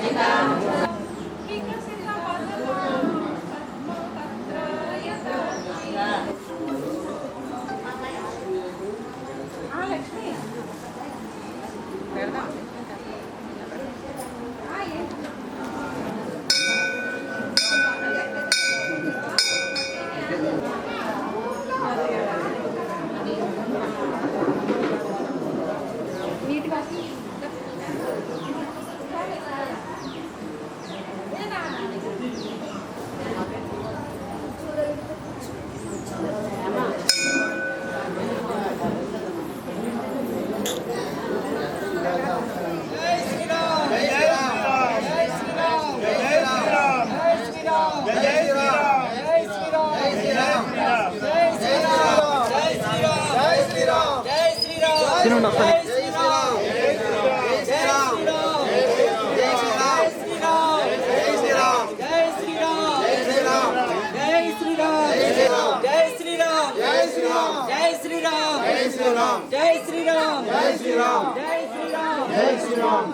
감사합니다. చూడండి వస్తాయి జై శ్రీరామ్ జై శ్రీరామ్ జై శ్రీరామ్ జై శ్రీరామ్ జై శ్రీరామ్ జై శ్రీరామ్ జై శ్రీరామ్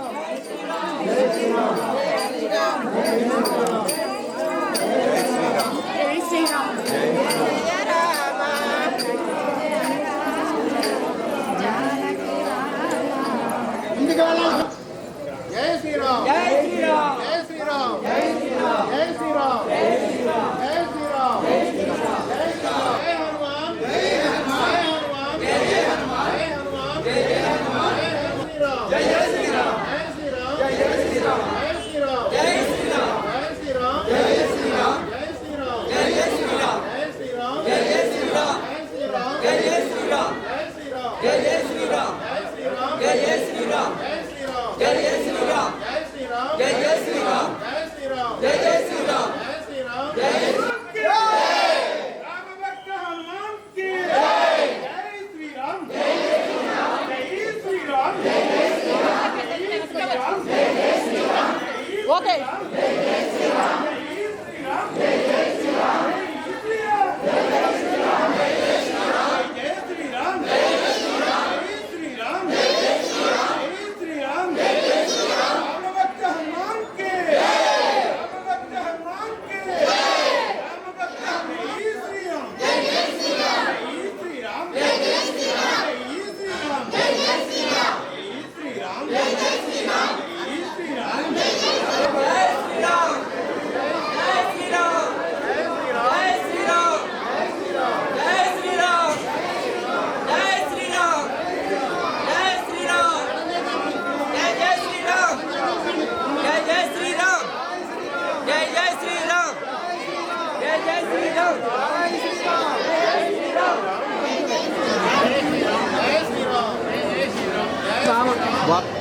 What?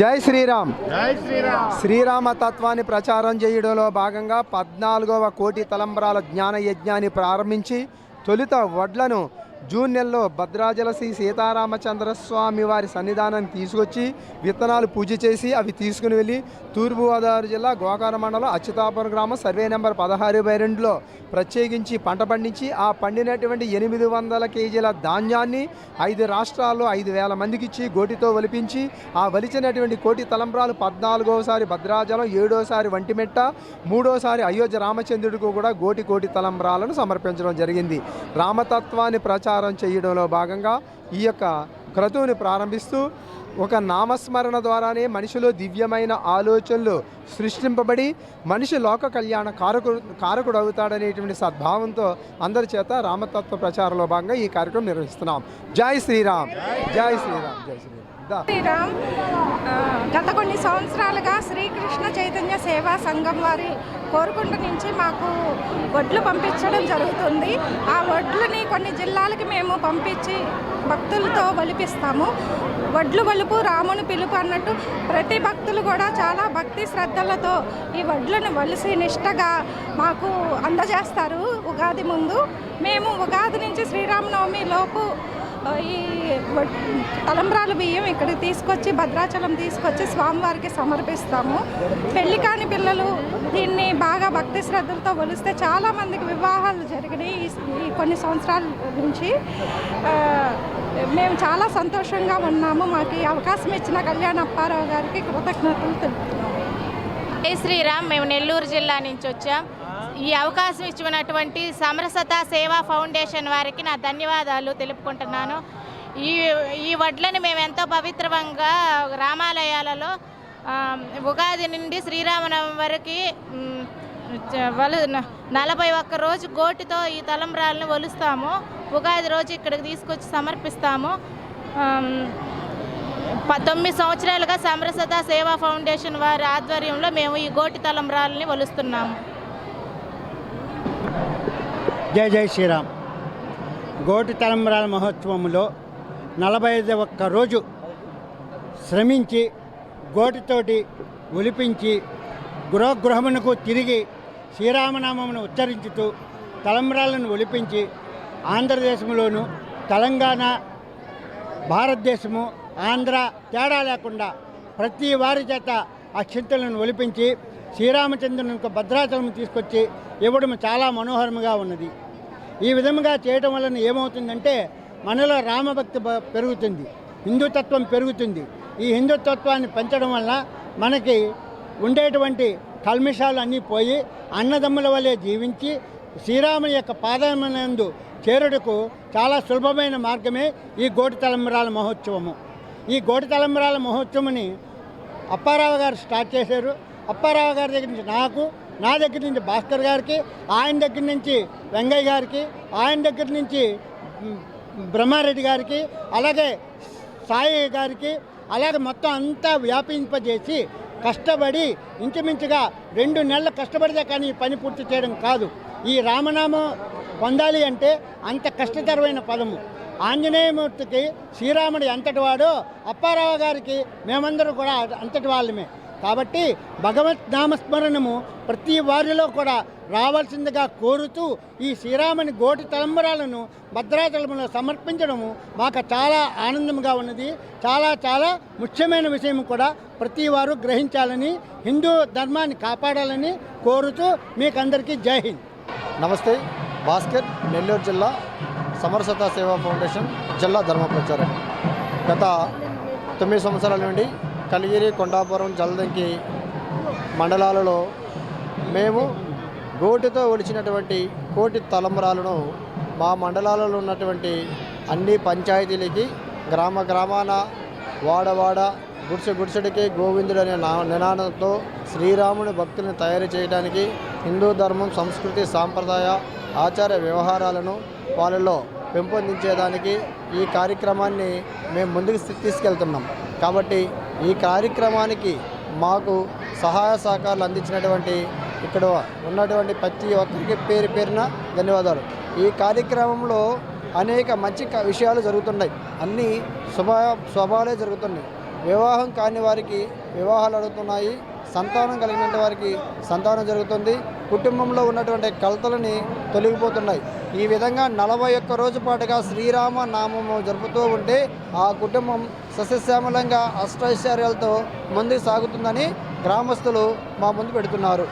జై శ్రీరామ్. జై శ్రీరామ్. శ్రీరామ తత్వాన్ని ప్రచారం చేయడంలో భాగంగా పద్నాలుగవ కోటి తలంబరాల జ్ఞాన యజ్ఞాన్ని ప్రారంభించి తొలుత వడ్లను జూన్ నెలలో భద్రాచల శ్రీ సీతారామచంద్ర స్వామి వారి సన్నిధానాన్ని తీసుకొచ్చి విత్తనాలు పూజ చేసి అవి తీసుకుని వెళ్ళి తూర్పుగోదావరి జిల్లా గోకార మండలం అచ్యుతాపురం గ్రామం సర్వే నెంబర్ పదహారు బై రెండులో ప్రత్యేకించి పంట పండించి ఆ పండినటువంటి ఎనిమిది వందల కేజీల ధాన్యాన్ని ఐదు రాష్ట్రాల్లో ఐదు వేల మందికి ఇచ్చి గోటితో ఒలిపించి ఆ వలిచినటువంటి కోటి తలంబ్రాలు పద్నాలుగోసారి భద్రాచలం ఏడోసారి వంటిమెట్ట మూడోసారి అయోధ్య రామచంద్రుడికి కూడా గోటి కోటి తలంబ్రాలను సమర్పించడం జరిగింది. రామతత్వాన్ని ప్రచారం చేయడంలో భాగంగా ఈ యొక్క క్రతువుని ప్రారంభిస్తూ ఒక నామస్మరణ ద్వారానే మనిషిలో దివ్యమైన ఆలోచనలు సృష్టింపబడి మనిషి లోక కళ్యాణ కారకుడు కారకుడు అవుతాడనేటువంటి సద్భావంతో అందరి చేత రామతత్వ ప్రచారంలో భాగంగా ఈ కార్యక్రమం నిర్వహిస్తున్నాం. జై శ్రీరామ్. జై శ్రీరామ్. జై శ్రీరామ్. శ్రీరామ్ గత కొన్ని సంవత్సరాలుగా శ్రీకృష్ణ చైతన్య సేవా సంఘం వారి కోరుకుంట నుంచి మాకు వడ్లు పంపించడం జరుగుతుంది. ఆ వడ్లని కొన్ని జిల్లాలకి మేము పంపించి భక్తులతో వలిపిస్తాము వడ్లు వలుపు రాముని పిలుపు అన్నట్టు ప్రతి భక్తులు కూడా చాలా భక్తి శ్రద్ధలతో ఈ వడ్లను వలిసి నిష్టగా మాకు అందజేస్తారు ఉగాది ముందు. మేము ఉగాది నుంచి శ్రీరామనవమి లోపు ఈ తలంబ్రాల బియ్యం ఇక్కడికి తీసుకొచ్చి భద్రాచలం తీసుకొచ్చి స్వామివారికి సమర్పిస్తాము. పెళ్ళి కాని పిల్లలు దీన్ని బాగా భక్తి శ్రద్ధలతో కొలిస్తే చాలామందికి వివాహాలు జరిగినాయి ఈ- ఈ కొన్ని సంవత్సరాల నుంచి. మేము చాలా సంతోషంగా ఉన్నాము. మాకు ఈ అవకాశం ఇచ్చిన కళ్యాణ అప్పారావు గారికి కృతజ్ఞతలు తెలుపుతున్నాము. శ్రీరామ్. మేము నెల్లూరు జిల్లా నుంచి వచ్చాం. ఈ అవకాశం ఇచ్చినటువంటి సమరసత సేవా ఫౌండేషన్ వారికి నా ధన్యవాదాలు తెలుపుకుంటున్నాను. ఈ ఈ వడ్లను మేము ఎంతో పవిత్రంగా రామాలయాలలో ఉగాది నుండి శ్రీరామనవమి వరకు వలు నలభై ఒక్క రోజు గోటితో ఈ తలంబ్రాలను ఒలుస్తాము. ఉగాది రోజు ఇక్కడికి తీసుకొచ్చి సమర్పిస్తాము. ప- తొమ్మిది సంవత్సరాలుగా సమరసత సేవా ఫౌండేషన్ వారి ఆధ్వర్యంలో మేము ఈ గోటి తలంబ్రాలని ఒలుస్తున్నాము. జై జై శ్రీరామ్. గోటి తలంబరాల మహోత్సవంలో నలభై ఐదు ఒక్క రోజు శ్రమించి గోటితోటి ఒలిపించి గృహగృహమునకు తిరిగి శ్రీరామనామమును ఉచ్చరించుతూ తలంబరాలను ఒలిపించి ఆంధ్రదేశంలోను తెలంగాణ భారతదేశము ఆంధ్ర తేడా లేకుండా ప్రతి వారి చేత ఆ చింతలను ఒలిపించి శ్రీరామచంద్రుని యొక్క భద్రాచలం తీసుకొచ్చి ఇవ్వడం చాలా మనోహరంగా ఉన్నది. ఈ విధముగా చేయటం వలన ఏమవుతుందంటే మనలో రామభక్తి బ- పెరుగుతుంది. హిందుతత్వం పెరుగుతుంది. ఈ హిందుతత్వాన్ని పెంచడం వల్ల మనకి ఉండేటువంటి కల్మిషాలు అన్నీ పోయి అన్నదమ్ముల వలె జీవించి శ్రీరాముని యొక్క పాదమునందు చేరుటకు చాలా సులభమైన మార్గమే ఈ గోటి తలంబరాల మహోత్సవము. ఈ గోటి తలంబరాల మహోత్సవముని అప్పారావు గారు స్టార్ట్ చేశారు. అప్పారావు గారి దగ్గర నుంచి నాకు నా దగ్గర నుంచి భాస్కర్ గారికి ఆయన దగ్గర నుంచి వెంగయ్య గారికి ఆయన దగ్గర నుంచి బ్రహ్మారెడ్డి గారికి అలాగే సాయి గారికి అలాగే మొత్తం అంతా వ్యాపింపజేసి కష్టపడి ఇంచుమించుగా రెండు నెలలు కష్టపడితే కానీ ఈ పని పూర్తి చేయడం కాదు. ఈ రామనామం పొందాలి అంటే అంత కష్టతరమైన పదము. ఆంజనేయమూర్తికి శ్రీరాముడు ఎంతటి వాడో అప్పారావు గారికి మేమందరూ కూడా అంతటి వాళ్ళమే. కాబట్టి భగవత్ నామస్మరణము ప్రతి వారిలో కూడా రావాల్సిందిగా కోరుతూ ఈ శ్రీరాముని గోటి తలంబరాలను భద్రాచలంలో సమర్పించడము మాకు చాలా ఆనందంగా ఉన్నది. చాలా చాలా ముఖ్యమైన విషయం కూడా ప్రతి వారు గ్రహించాలని హిందూ ధర్మాన్ని కాపాడాలని కోరుతూ మీకందరికీ జై హింద్. నమస్తే భాస్కర్ నెల్లూరు జిల్లా సమరసత సేవా ఫౌండేషన్ జిల్లా ధర్మ ప్రచారం గత తొమ్మిది సంవత్సరాల నుండి కలిగిరి కొండాపురం జలదంకి మండలాలలో మేము గోటితో ఒలిచినటువంటి కోటి తలంబరాలను మా మండలాలలో ఉన్నటువంటి అన్ని పంచాయతీలకి గ్రామ గ్రామాన వాడవాడ గుడిసె గుడిసెడికి గోవిందుడు అనే నా నినాదంతో శ్రీరాముని భక్తులను తయారు చేయడానికి హిందూ ధర్మం సంస్కృతి సాంప్రదాయ ఆచార వ్యవహారాలను వాళ్ళలో పెంపొందించేదానికి ఈ కార్యక్రమాన్ని మేము ముందుకు తీసుకెళ్తున్నాం. కాబట్టి ఈ కార్యక్రమానికి మాకు సహాయ సహకారాలు అందించినటువంటి ఇక్కడ ఉన్నటువంటి ప్రతి ఒక్కరికి పేరు పేరున ధన్యవాదాలు. ఈ కార్యక్రమంలో అనేక మంచి విషయాలు జరుగుతున్నాయి. అన్నీ శుభ శుభాలే జరుగుతున్నాయి. వివాహం కాని వారికి వివాహాలు అడుగుతున్నాయి. సంతానం కలిగిన వారికి సంతానం జరుగుతుంది. కుటుంబంలో ఉన్నటువంటి కలతలని తొలగిపోతున్నాయి. ఈ విధంగా నలభై ఒక్క రోజు పాటుగా శ్రీరామ నామము జరుపుతూ ఉంటే ఆ కుటుంబం సస్యశ్యామలంగా అష్టైశ్వర్యాలతో ముందుకు సాగుతుందని గ్రామస్తులు మా ముందు పెడుతున్నారు.